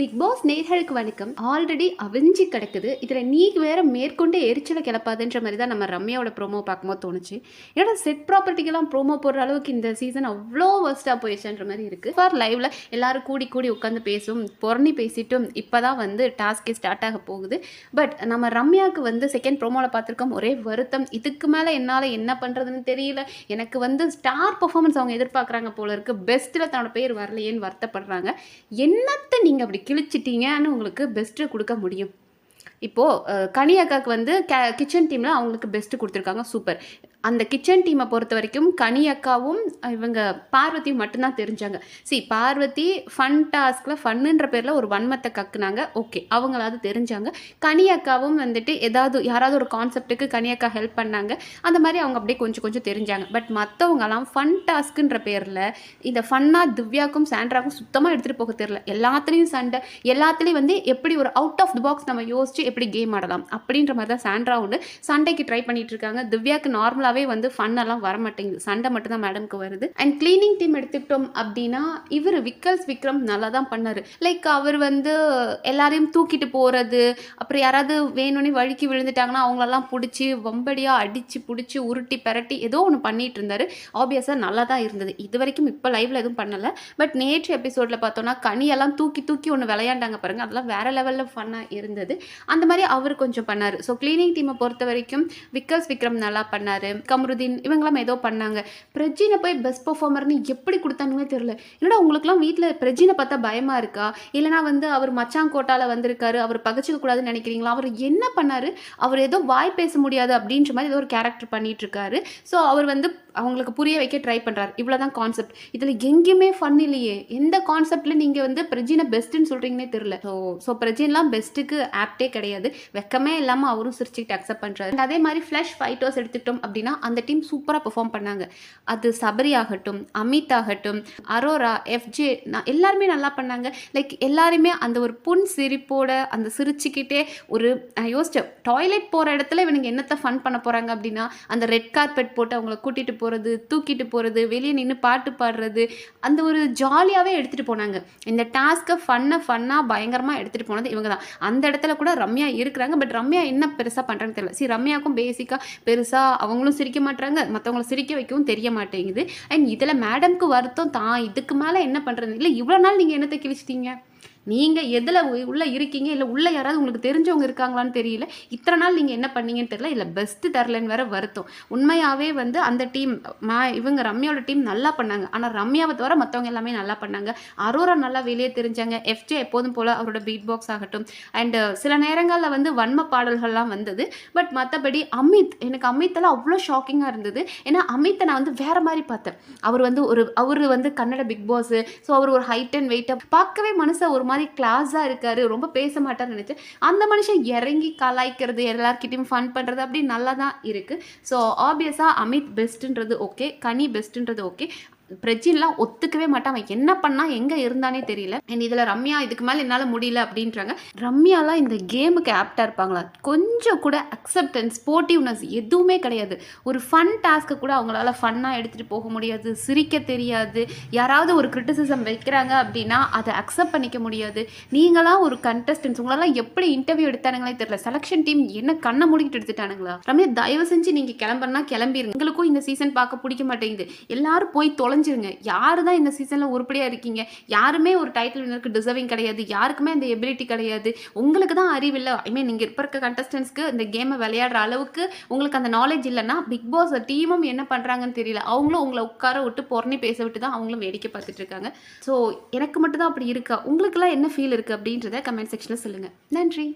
Big pass நேர்களுக்கு வணக்கம். Already அவிஞ்சு கிடக்குது. இதில் நீ வேற மேற்கொண்டு எரிச்சலை கிளப்பாதுன்ற மாதிரி தான் நம்ம ரம்யாவோட ப்ரோமோ பார்க்கும்போது தோணுச்சு. ஏன்னா செட் ப்ராப்பர்ட்டிக்கெல்லாம் ப்ரோமோ போடுற அளவுக்கு இந்த சீசன் அவ்வளோ வர்ஸ்டாக போயிடுச்சுன்ற மாதிரி இருக்குது ஃபார் லைவ்ல எல்லாரும் கூடி கூடி உட்காந்து பேசும் பொறணி பேசிட்டும் இப்போ தான் வந்து டாஸ்கே ஸ்டார்ட் ஆக போகுது. பட் நம்ம ரம்யாவுக்கு வந்து செகண்ட் ப்ரோமோவில் பார்த்துருக்கோம். ஒரே வருத்தம். இதுக்கு மேலே என்னால் என்ன பண்ணுறதுன்னு தெரியல. எனக்கு வந்து ஸ்டார் பர்ஃபார்மன்ஸ் அவங்க எதிர்பார்க்குறாங்க போல இருக்குது பெஸ்ட்டில் தன்னோட பேர் வரலையேன்னு வருத்தப்படுறாங்க. என்னத்தை நீங்கள் அப்படி கிழிச்சிட்டீங்கன்னு உங்களுக்கு பெஸ்ட்டு கொடுக்க முடியும். இப்போது கனி அக்காவுக்கு வந்து கே கிச்சன் டீமில் அவங்களுக்கு பெஸ்ட்டு கொடுத்துருக்காங்க. சூப்பர் அந்த கிச்சன் டீமை பொறுத்த வரைக்கும் கனி அக்காவும் இவங்க பார்வதியும் மட்டும்தான் தெரிஞ்சாங்க. சி பார்வதி ஃபன் டாஸ்கில் ஃபன்னுன்ற பேரில் ஒரு வன்மத்தை கக்குனாங்க. ஓகே அவங்களாவது தெரிஞ்சாங்க. கனி அக்காவும் வந்துட்டு ஏதாவது யாராவது ஒரு கான்செப்ட்டுக்கு கனி அக்கா ஹெல்ப் பண்ணாங்க. அந்த மாதிரி அவங்க அப்படியே கொஞ்சம் கொஞ்சம் தெரிஞ்சாங்க. பட் மற்றவங்கலாம் ஃபன் டாஸ்க்குன்ற பேரில் இந்த ஃபன்னாக திவ்யாக்கும் சாண்ட்ராக்கும் சுத்தமாக எடுத்துகிட்டு போக தெரில எல்லாத்துலேயும் சண்டை. எல்லாத்துலேயும் வந்து எப்படி ஒரு அவுட் ஆஃப் தி பாக்ஸ் நம்ம யோசிச்சு எப்படி கேம் ஆடலாம். அப்படின்ற மாதிரி தான் சாண்ட்ரா உண்டு சண்டைக்கு ட்ரை பண்ணிட்டு இருக்காங்க. திவ்யாக்கு நார்மலாகவே வந்து ஃபன் எல்லாம் வர மாட்டேங்குது சண்டை மட்டும்தான் மேடம்க்கு வருது. அண்ட் க்ளீனிங் டீம் எடுத்துக்கிட்டோம் அப்படின்னா இவர் விக்கல்ஸ் விக்ரம் நல்லா தான் பண்ணார். லைக் அவர் வந்து எல்லாரையும் தூக்கிட்டு போகிறது அப்புறம் யாராவது வேணும்னே வழுக்கி விழுந்துட்டாங்கன்னா அவங்களெல்லாம் பிடிச்சி வம்படியாக அடித்து பிடிச்சி உருட்டி பரட்டி ஏதோ ஒன்று பண்ணிட்டு இருந்தார். ஆப்வியஸாக நல்லா தான் இருந்தது. இது வரைக்கும் இப்போ லைவில் எதுவும் பண்ணலை. பட் நேற்று எபிசோடில் பார்த்தோன்னா கனியெல்லாம் தூக்கி தூக்கி ஒன்று விளையாண்டாங்க பாருங்கள் அதெல்லாம் வேற லெவலில் ஃபன்னாக இருந்தது. அந்த மாதிரி அவர் கொஞ்சம் பண்ணார். ஸோ க்ளீனிங் டீமை பொறுத்த வரைக்கும் விக்கல்ஸ் விக்ரம் நல்லா பண்ணார். கமருதீன் இவங்கெல்லாம் ஏதோ பண்ணாங்க. பிரஜினை போய் பெஸ்ட் பெர்ஃபார்மர்னு எப்படி கொடுத்தாங்கன்னே தெரியல. என்னடா உங்களுக்குலாம் வீட்டில் பிரஜினை பார்த்தா பயமாக இருக்கா? இல்லைனா வந்து அவர் மச்சாங்கோட்டால வந்திருக்காரு அவர் பகச்சிக்க கூடாதுன்னு நினைக்கிறீங்களா? அவர் என்ன பண்ணார்? அவர் ஏதோ வாய் பேச முடியாது அப்படின்ற மாதிரி ஏதோ ஒரு கேரக்டர் பண்ணிட்டு இருக்காரு ஸோ அவர் வந்து அவங்களுக்கு புரிய வைக்க ட்ரை பண்ணுறாரு இவ்வளோ தான் கான்செப்ட் இதில் எங்கேயுமே ஃபன் இல்லையே. எந்த கான்செப்டில் நீங்கள் வந்து பிரஜினை பெஸ்ட்டுன்னு சொல்கிறீங்கன்னே தெரில ஸோ ஸோ பிரஜின்லாம் பெஸ்ட்டுக்கு ஆப்டே கிடையாது. வெக்கமே இல்லாமல் அவரும் சிரிச்சுக்கிட்டு அக்செப்ட் பண்ணுறாரு அதே மாதிரி ஃப்ளஷ் ஃபைட்டர்ஸ் எடுத்துக்கிட்டோம் அப்படின்னா அந்த டீம் சூப்பராக பெர்ஃபார்ம் பண்ணாங்க. அது சபரி ஆகட்டும் அமித் ஆகட்டும் அரோரா எஃப்ஜே நான் எல்லாருமே நல்லா பண்ணாங்க. லைக் எல்லாருமே அந்த ஒரு புன் சிரிப்போட அந்த சிரிச்சுக்கிட்டே ஒரு நான் டாய்லெட் போகிற இடத்துல இவனுங்க என்னத்தை ஃபன் பண்ண போகிறாங்க அப்படின்னா அந்த ரெட் கார்பெட் போட்டு அவங்கள கூட்டிகிட்டு போகிறது தூக்கிட்டு போகிறது வெளியே நின்று பாட்டு பாடுறது அந்த ஒரு ஜாலியாகவே எடுத்துகிட்டு போனாங்க. இந்த டாஸ்க்கை ஃபன்னை ஃபன்னாக பயங்கரமாக எடுத்துகிட்டு போனது இவங்க தான். அந்த இடத்துல கூட ரம்யா இருக்கிறாங்க. பட் ரம்யா என்ன பெருசாக பண்ணுறாங்கன்னு தெரியல. சரி ரம்யாவுக்கும் பேசிக்காக பெருசாக அவங்களும் சிரிக்க மாட்டாங்க மற்றவங்கள சிரிக்க வைக்கவும் தெரிய மாட்டேங்குது. அண்ட் இதில் மேடம்க்கு வருத்தம் தான். இதுக்கு மேலே என்ன பண்ணுறது இல்லை இவ்வளோ நாள் நீங்கள் என்னத்தை கிழிச்சிட்டீங்க? நீங்கள் எதில் உள்ளே இருக்கீங்க? இல்லை உள்ளே யாராவது உங்களுக்கு தெரிஞ்சவங்க இருக்காங்களான்னு தெரியல. இத்தனை நாள் நீங்கள் என்ன பண்ணீங்கன்னு தெரியல. இல்லை பெஸ்ட்டு தரலன்னு வேற வருத்தம். உண்மையாகவே வந்து அந்த டீம் மா இவங்க ரம்யாவோட டீம் நல்லா பண்ணாங்க. ஆனால் ரம்யாவை தவிர மற்றவங்க எல்லாமே நல்லா பண்ணாங்க. அரோரா நல்லா வெளியே தெரிஞ்சாங்க. எஃப்ஜே எப்போதும் போல் அவரோட பீட் பாக்ஸ் ஆகட்டும். அண்டு சில நேரங்களில் வந்து வன்ம பாடல்கள்லாம் வந்தது. பட் மற்றபடி அமித் எனக்கு அமித்தெல்லாம் அவ்வளோ ஷாக்கிங்காக இருந்தது. ஏன்னா அமித்தை நான் வந்து வேற மாதிரி பார்த்தேன். அவர் வந்து ஒரு அவர் வந்து கன்னட பிக் பாஸ் ஸோ அவர் ஒரு ஹைட் அண்ட் வெயிட்டாக பார்க்கவே மனுஷன் ஒரு மாதிரி மாதிரி கிளாஸாக இருக்காரு ரொம்ப பேச மாட்டார்னு நினச்சேன். அந்த மனுஷன் இறங்கி கலாய்க்கிறது எல்லாருக்கிட்டையும் ஃபன் பண்ணுறது அப்படி நல்லா தான் இருக்குது ஸோ ஆப்வியஸாக அமித் பெஸ்ட்டுன்றது ஓகே கனி பெஸ்ட்டுன்றது ஓகே பிரஜின்லாம் ஒத்துக்கவே மாட்டான். அவன் என்ன பண்ணா எங்கே இருந்தானே தெரியல. அண்ட் இதில் ரம்யா இதுக்கு மேலே என்னால் முடியல அப்படின்றாங்க. ரம்யாலாம் இந்த கேமுக்கு ஆப்டாக இருப்பாங்களா? கொஞ்சம் கூட அக்செப்டன்ஸ் ஸ்போர்ட்டிவ்னஸ் எதுவுமே கிடையாது. ஒரு ஃபன் டாஸ்க்கை கூட அவங்களால ஃபன்னாக எடுத்துகிட்டு போக முடியாது. சிரிக்க தெரியாது. யாராவது ஒரு கிரிட்டிசிசம் வைக்கிறாங்க அப்படின்னா அதை அக்செப்ட் பண்ணிக்க முடியாது. நீங்களாம் ஒரு கண்டஸ்டன்ஸ் உங்களெல்லாம் எப்படி இன்டர்வியூ எடுத்தானுங்களே தெரியல. செலெக்ஷன் டீம் என்ன கண்ணை மூடிக்கிட்டு எடுத்துட்டானுங்களா? ரம்யா தயவு செஞ்சு நீங்கள் கிளம்புறனா கிளம்பிருங்க. எங்களுக்கும் இந்த சீசன் பார்க்க பிடிக்க மாட்டேங்குது. எல்லாரும் போய் குறைஞ்சிருங்க. யாரு தான் இந்த சீசனில் உருப்படியாக இருக்கீங்க? யாருமே ஒரு டைட்டில் வினருக்கு டிசர்விங் கிடையாது. யாருக்குமே அந்த எபிலிட்டி கிடையாது. உங்களுக்கு தான் அறிவில்லை ஐ மீன் நீங்கள் இப்போ இருக்க கண்டஸ்டன்ஸ்க்கு இந்த கேமை விளையாடுற அளவுக்கு உங்களுக்கு அந்த நாலேஜ் இல்லைன்னா பிக் பாஸ் டீமும் என்ன பண்ணுறாங்கன்னு தெரியல. அவங்களும் உங்களை உட்கார விட்டு பொறணி பேச விட்டு தான் அவங்களும் வேடிக்கை பார்த்துட்டு இருக்காங்க. ஸோ எனக்கு மட்டும் தான் அப்படி இருக்கா? உங்களுக்குலாம் என்ன ஃபீல் இருக்குது அப்படின்றத கமெண்ட் செக்ஷனில் சொல்லுங்கள் நன்றி.